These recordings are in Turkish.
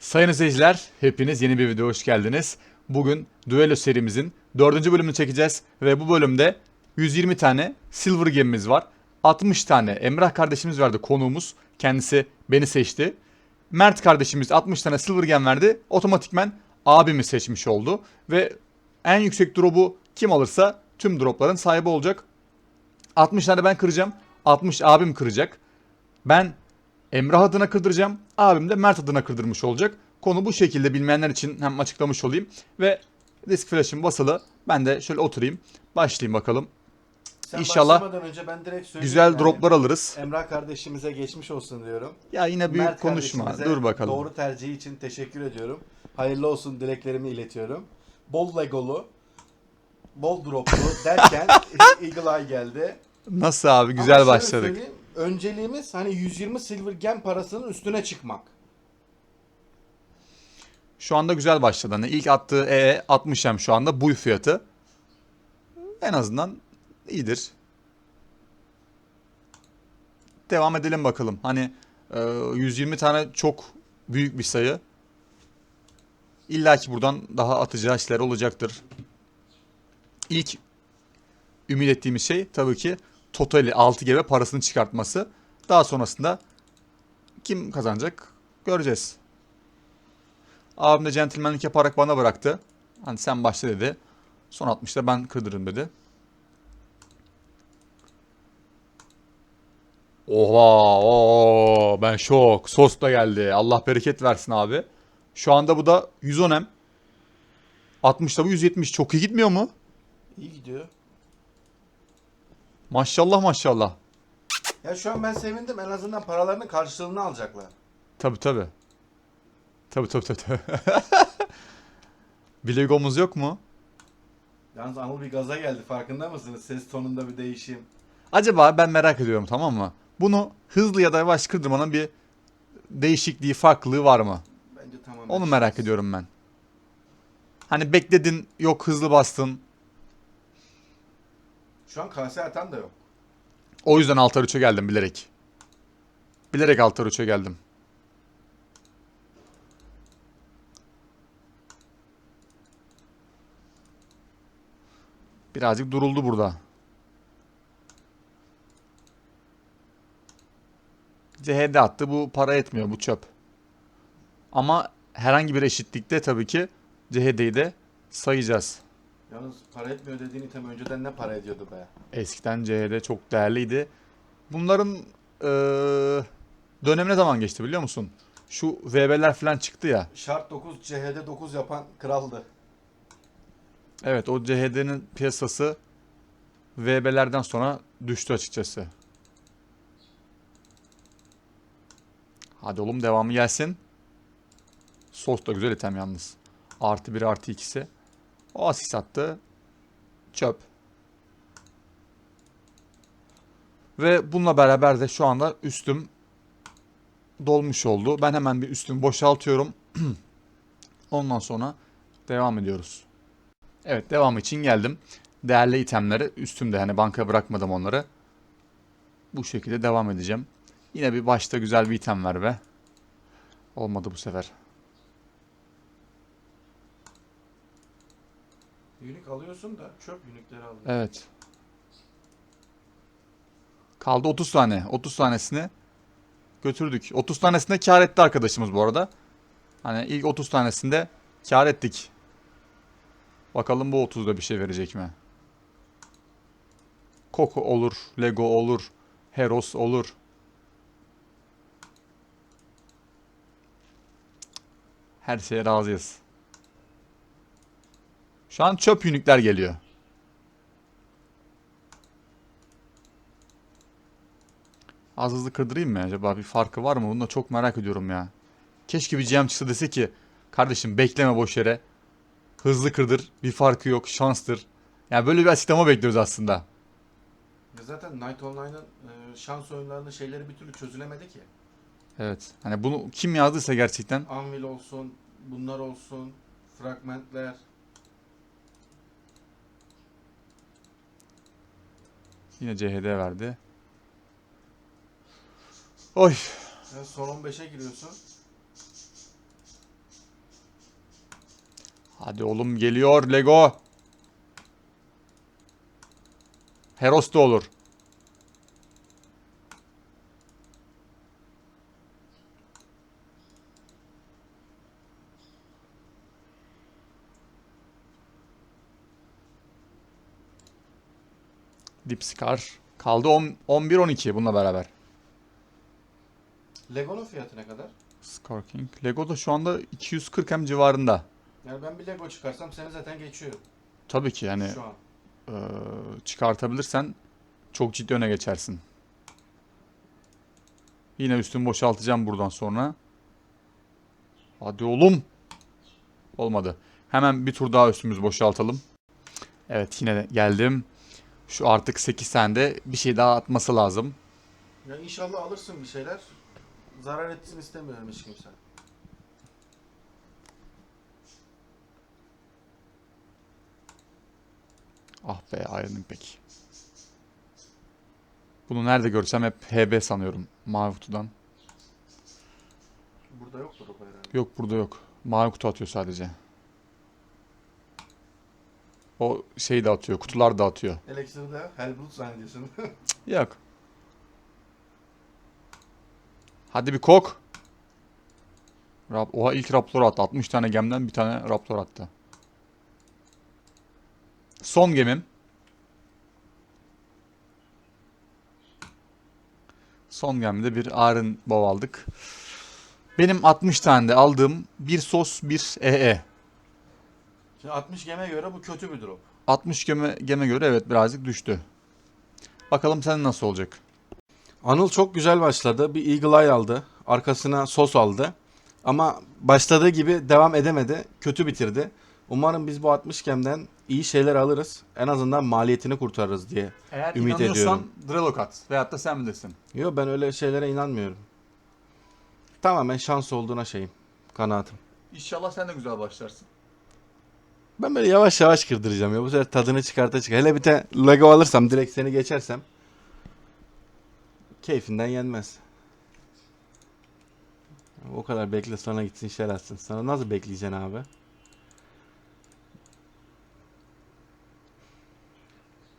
Sayın izleyiciler, hepiniz yeni bir videoya hoş geldiniz. Bugün Duello serimizin 4. bölümünü çekeceğiz ve bu bölümde 120 tane Silver gemimiz var. 60 tane Emrah kardeşimiz verdi konuğumuz. Kendisi beni seçti. Mert kardeşimiz 60 tane Silver gem verdi. Otomatikmen abimi seçmiş oldu. Ve en yüksek drop'u kim alırsa tüm dropların sahibi olacak. 60 tane ben kıracağım. 60 abim kıracak. Ben Emrah adına kırdıracağım. Abim de Mert adına kırdırmış olacak. Konu bu şekilde bilmeyenler için hem açıklamış olayım. Ve disk flash'ım basılı. Ben de şöyle oturayım. Başlayayım bakalım. Sen İnşallah önce ben direkt. Güzel yani. droplar alırız. Emrah kardeşimize geçmiş olsun diyorum. Ya yine büyük Mert konuşma. Dur bakalım. Doğru tercihi için teşekkür ediyorum. Hayırlı olsun dileklerimi iletiyorum. Bol legolu, bol droplu derken Eagle Eye geldi. Nasıl abi? Güzel başladık. Önceliğimiz hani 120 silver gem parasının üstüne çıkmak. Şu anda güzel başladı. Hani ilk attığı E 60 hem şu anda bu fiyatı. En azından iyidir. Devam edelim bakalım. Hani e, 120 tane çok büyük bir sayı. İlla ki buradan daha atacağı işler olacaktır. İlk ümit ettiğimiz şey tabii ki totali 6 GB parasını çıkartması. Daha sonrasında kim kazanacak göreceğiz. Abim de centilmenlik yaparak bana bıraktı. Hani sen başla dedi. Son 60'da ben kırdırırım dedi. Oha, oo, ben şok. Sos da geldi. Allah bereket versin abi. Şu anda bu da 110 M. 60'da bu 170. Çok iyi gitmiyor mu? İyi gidiyor. Maşallah maşallah. Ya şu an ben sevindim en azından paralarının karşılığını alacaklar. Tabi tabi. Tabi tabi tabi. Bilegomuz yok mu? Yalnız Anıl bir gaza geldi farkında mısınız? Ses tonunda bir değişim. Acaba ben merak ediyorum tamam mı? Bunu hızlı ya da yavaş kırdırmanın bir değişikliği, farklılığı var mı? Bence tamamen. Onu merak ediyorum ben. Hani bekledin, yok hızlı bastın. Şu an kase atan da yok. O yüzden altar 3'e geldim bilerek. Bilerek altar 3'e geldim. Birazcık duruldu burada. CHD attı. Bu para etmiyor. Bu çöp. Ama herhangi bir eşitlikte tabii ki CHD'yi de sayacağız. Yalnız para etmiyor dediğin item önceden ne para ediyordu be? Eskiden CHD çok değerliydi. Bunların eee dönemi ne zaman geçti biliyor musun? Şu VB'ler falan çıktı ya. Şart 9 CHD 9 yapan kraldı. Evet o CHD'nin piyasası VB'lerden sonra düştü açıkçası. Hadi oğlum devamı gelsin. Sos da güzel item yalnız. Artı 1 artı 2'si. O asist attı. Çöp. Ve bununla beraber de şu anda üstüm dolmuş oldu. Ben hemen bir üstümü boşaltıyorum. Ondan sonra devam ediyoruz. Evet devam için geldim. Değerli itemleri üstümde hani bankaya bırakmadım onları. Bu şekilde devam edeceğim. Yine bir başta güzel bir item ver be. Olmadı bu sefer. Unique alıyorsun da çöp unique'leri alıyorsun. Evet. Kaldı 30 tane. 30 tanesini götürdük. 30 tanesinde kar etti arkadaşımız bu arada. Hani ilk 30 tanesinde kar ettik. Bakalım bu 30'da bir şey verecek mi? Coco olur, Lego olur, Heros olur. Her şeye razıyız. Şu an çöp yünükler geliyor. Az hızlı kırdırayım mı acaba? Bir farkı var mı? Bunu da çok merak ediyorum ya. Keşke bir GM çıksa dese ki kardeşim bekleme boş yere. Hızlı kırdır. Bir farkı yok. Şanstır. Yani böyle bir açıklama bekliyoruz aslında. Zaten Night Online'ın e, şans oyunlarının şeyleri bir türlü çözülemedi ki. Evet. Hani bunu kim yazdıysa gerçekten Anvil olsun, bunlar olsun, fragmentler. Yine CHD verdi. Oy. Sen son 15'e giriyorsun. Hadi oğlum geliyor Lego. Heros da olur. Dipskar. Kaldı 10 11-12 bununla beraber. Lego'nun fiyatı ne kadar? Scar King. Lego da şu anda 240 hem civarında. Yani ben bir Lego çıkarsam seni zaten geçiyor Tabii ki yani şu an. eee, çıkartabilirsen çok ciddi öne geçersin. Yine üstümü boşaltacağım buradan sonra. Hadi oğlum. Olmadı. Hemen bir tur daha üstümüzü boşaltalım. Evet yine geldim. Şu artık 8 tane de bir şey daha atması lazım. Ya inşallah alırsın bir şeyler. Zarar etsin istemiyorum hiç kimse. Ah be Iron Impact. Bunu nerede görsem hep HB sanıyorum. Mavi kutudan. Burada yoktur o herhalde. Yok burada yok. Mavi kutu atıyor sadece. O şey de atıyor. Kutular da atıyor. Elixir'de Hellblood zannediyorsun. Yok. Hadi bir kok. Rap Oha ilk Raptor attı. 60 tane gemden bir tane Raptor attı. Son gemim. Son gemide bir Iron Bow aldık. Benim 60 tane de aldığım bir sos bir EE. Şimdi 60 geme göre bu kötü bir drop. 60 geme, geme göre evet birazcık düştü. Bakalım sen nasıl olacak? Anıl çok güzel başladı. Bir Eagle Eye aldı. Arkasına sos aldı. Ama başladığı gibi devam edemedi. Kötü bitirdi. Umarım biz bu 60 gemden iyi şeyler alırız. En azından maliyetini kurtarırız diye. Eğer Ümit inanıyorsan ediyorum. Drelok at. Veyahut da sen bilirsin. Yok ben öyle şeylere inanmıyorum. Tamamen şans olduğuna şeyim. Kanaatim. İnşallah sen de güzel başlarsın. Ben böyle yavaş yavaş kırdıracağım ya. Bu sefer tadını çıkarta çıkar. Hele bir de Lego alırsam direkt seni geçersem keyfinden yenmez. O kadar bekle sana gitsin şer atsın. Sana nasıl bekleyeceksin abi?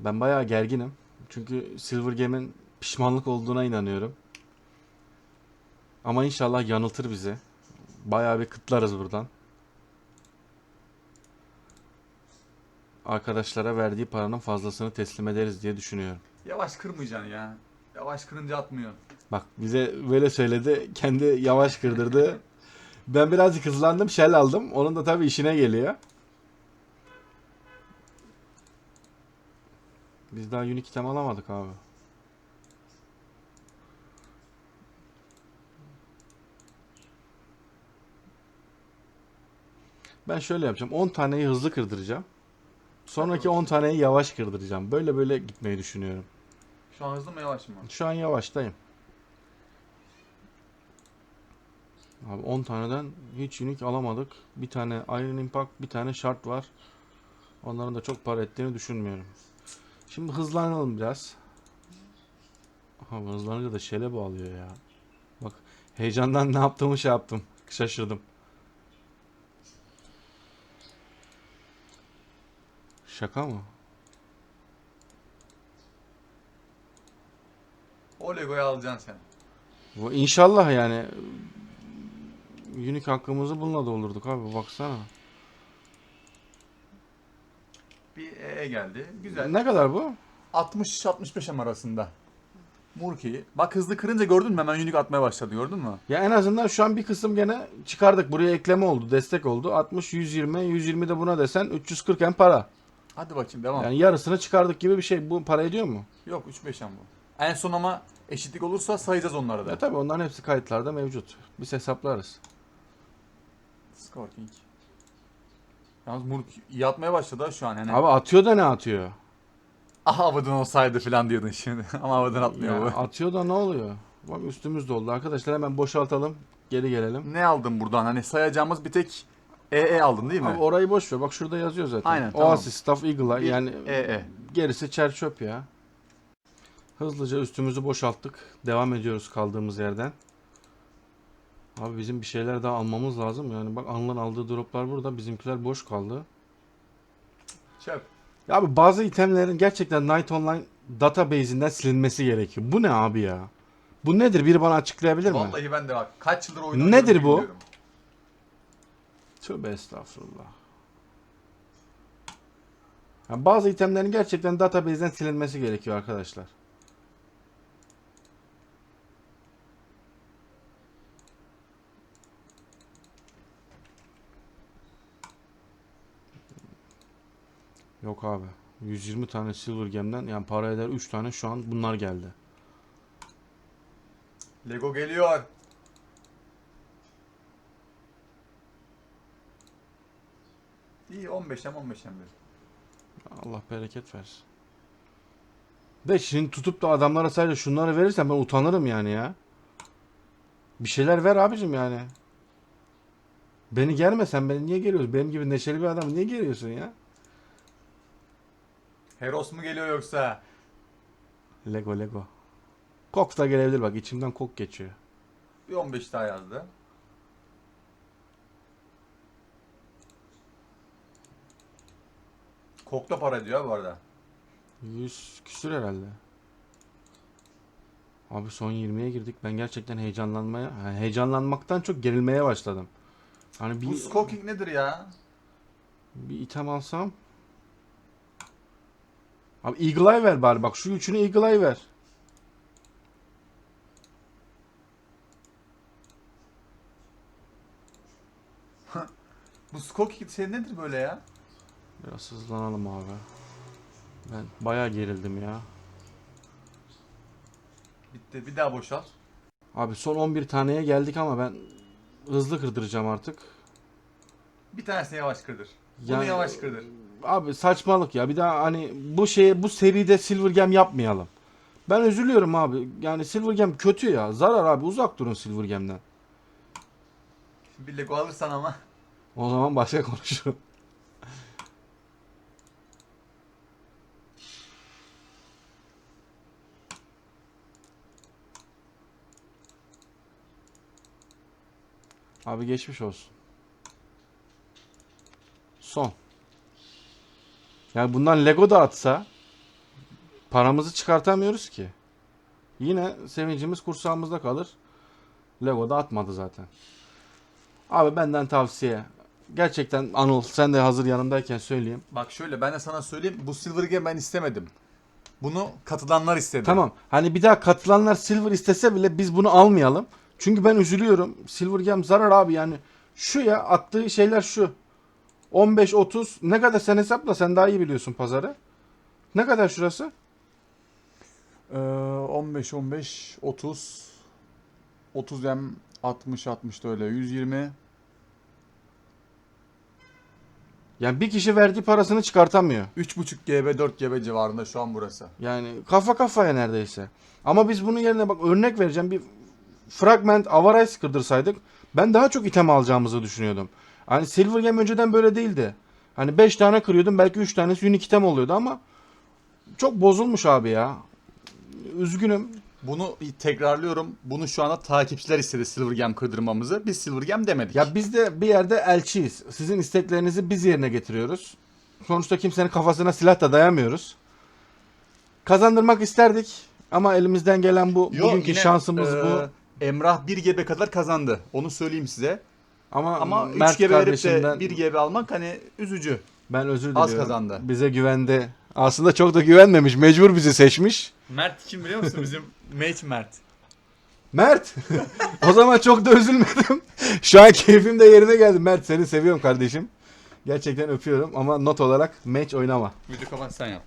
Ben bayağı gerginim. Çünkü Silver Game'in pişmanlık olduğuna inanıyorum. Ama inşallah yanıltır bizi. Bayağı bir kıtlarız buradan. Arkadaşlara verdiği paranın fazlasını teslim ederiz diye düşünüyorum. Yavaş kırmayacaksın ya. Yavaş kırınca atmıyor. Bak bize böyle söyledi. Kendi yavaş kırdırdı. Ben birazcık hızlandım. Shell aldım. Onun da tabii işine geliyor. Biz daha unique item alamadık abi. Ben şöyle yapacağım. 10 taneyi hızlı kırdıracağım. Sonraki 10 taneyi yavaş kırdıracağım. Böyle böyle gitmeyi düşünüyorum. Şu an hızlı mı yavaş mı? Şu an yavaştayım. Abi 10 taneden hiç unique alamadık. Bir tane Iron Impact, bir tane Shard var. Onların da çok para ettiğini düşünmüyorum. Şimdi hızlanalım biraz. Abi hızlanınca da şele bağlıyor ya. Bak heyecandan ne yaptığımı şey yaptım. Şaşırdım. Şaka mı? O Lego'yu alacaksın sen. Bu inşallah yani unique hakkımızı bununla doldurduk abi baksana. Bir EE geldi. Güzel. Ne kadar bu? 60-65 em arasında. Murki'yi. Bak hızlı kırınca gördün mü? Hemen unique atmaya başladı gördün mü? Ya en azından şu an bir kısım gene çıkardık. Buraya ekleme oldu, destek oldu. 60, 120, 120 de buna desen 340 hem para. Hadi bakayım devam. Yani yarısını çıkardık gibi bir şey. Bu para ediyor mu? Yok 3-5 em bu. En son ama eşitlik olursa sayacağız onları da. Ya tabii onların hepsi kayıtlarda mevcut. Biz hesaplarız. King. Yalnız Murki iyi atmaya başladı ha şu an. Yani. Abi atıyor da ne atıyor? Ah havadan olsaydı falan diyordun şimdi. ama havadan atmıyor Ya bu. atıyor da ne oluyor? Bak üstümüz doldu. Arkadaşlar hemen boşaltalım. Geri gelelim. Ne aldın buradan? Hani sayacağımız bir tek EE aldın değil mi? Abi orayı boş ver. Bak şurada yazıyor zaten. Aynen, tamam. Oasis, Staff, Eagle'a. Bir Yani EE. Gerisi çer çöp ya. Hızlıca üstümüzü boşalttık. Devam ediyoruz kaldığımız yerden. Abi bizim bir şeyler daha almamız lazım. Yani bak Anıl'ın aldığı droplar burada. Bizimkiler boş kaldı. Çöp. Ya abi bazı itemlerin gerçekten Night Online database'inden silinmesi gerekiyor. Bu ne abi ya? Bu nedir? Biri bana açıklayabilir mi? Vallahi ben de bak kaç yıldır oynuyorum. Nedir bu? bilmiyorum. Tövbe estağfurullah. Ya bazı itemlerin gerçekten database'den silinmesi gerekiyor arkadaşlar. Yok abi. 120 tane Silver Gem'den yani para eder 3 tane şu an bunlar geldi. Lego geliyor. İyi 15'em 15'em bir. Allah bereket versin. Ve şimdi tutup da adamlara sadece şunları verirsen ben utanırım yani ya. Bir şeyler ver abicim yani. Beni germe sen beni niye geriyorsun? Benim gibi neşeli bir adam niye geriyorsun ya? Heros mu geliyor yoksa? Lego Lego. Kok da gelebilir bak içimden kok geçiyor. Bir 15 daha yazdı. Kokla para diyor bu arada. 100 küsür herhalde. Abi son 20'ye girdik. Ben gerçekten heyecanlanmaya, yani heyecanlanmaktan çok gerilmeye başladım. Hani bir Bu Skoking nedir ya? Bir item alsam. Abi Eagle Eye ver bari bak şu üçünü Eagle Eye ver. Bu Skoking şey nedir böyle ya? Biraz hızlanalım abi. Ben bayağı gerildim ya. Bitti. Bir daha boşalt. Abi son 11 taneye geldik ama ben hızlı kırdıracağım artık. Bir tanesini yavaş kırdır. Bunu Yani- yavaş kırdır. Abi saçmalık ya. Bir daha hani bu şeye bu seride Silver Gem yapmayalım. Ben üzülüyorum abi. Yani Silver Gem kötü ya. Zarar abi. Uzak durun Silver Gem'den. Bir Lego alırsan ama. O zaman başka konuşurum. Abi geçmiş olsun. Son. Yani bundan Lego da atsa paramızı çıkartamıyoruz ki. Yine sevincimiz kursağımızda kalır. Lego da atmadı zaten. Abi benden tavsiye. Gerçekten Anıl sen de hazır yanımdayken söyleyeyim. Bak şöyle ben de sana söyleyeyim. Bu Silver Game ben istemedim. Bunu katılanlar istedi. Tamam. Hani bir daha katılanlar silver istese bile biz bunu almayalım. Çünkü ben üzülüyorum. Silver Gem zarar abi yani. Şu ya attığı şeyler şu. 15 30 ne kadar sen hesapla sen daha iyi biliyorsun pazarı. Ne kadar şurası? Ee, 15 15 30 30 hem 60 60 da öyle 120 Yani bir kişi verdiği parasını çıkartamıyor. 3.5 GB 4 GB civarında şu an burası. Yani kafa kafaya neredeyse. Ama biz bunun yerine bak örnek vereceğim bir fragment Avarice kırdırsaydık ben daha çok item alacağımızı düşünüyordum. Hani Silver Game önceden böyle değildi. Hani 5 tane kırıyordum belki 3 tanesi unique item oluyordu ama çok bozulmuş abi ya. Üzgünüm. Bunu tekrarlıyorum. Bunu şu anda takipçiler istedi Silver Game kırdırmamızı. Biz Silver Game demedik. Ya biz de bir yerde elçiyiz. Sizin isteklerinizi biz yerine getiriyoruz. Sonuçta kimsenin kafasına silah da dayamıyoruz. Kazandırmak isterdik ama elimizden gelen bu. Yo, Bugünkü yine, şansımız e, bu. Emrah 1 GB kadar kazandı. Onu söyleyeyim size. Ama, Ama 3 Mert GB verip de kardeşimden 1 GB almak hani üzücü. ben özür Az diliyorum. kazandı. Bize güvendi. Aslında çok da güvenmemiş. Mecbur bizi seçmiş. Mert kim biliyor musun bizim Mage Mert. Mert. o zaman çok da üzülmedim. Şu an keyfim de yerine geldi. Mert seni seviyorum kardeşim. Gerçekten öpüyorum ama not olarak match oynama. Video kapat sen yap.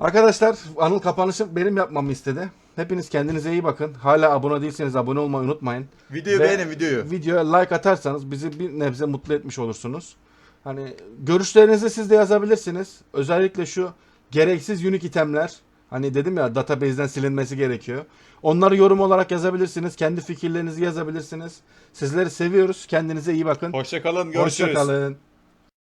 Arkadaşlar Anıl kapanışı benim yapmamı istedi. Hepiniz kendinize iyi bakın. Hala abone değilseniz abone olmayı unutmayın. Videoyu Ve beğenin videoyu. Videoya like atarsanız bizi bir nebze mutlu etmiş olursunuz. Hani görüşlerinizi siz de yazabilirsiniz. Özellikle şu gereksiz unique itemler. Hani dedim ya database'den silinmesi gerekiyor. Onları yorum olarak yazabilirsiniz. Kendi fikirlerinizi yazabilirsiniz. Sizleri seviyoruz. Kendinize iyi bakın. Hoşçakalın. Görüşürüz. Hoşçakalın.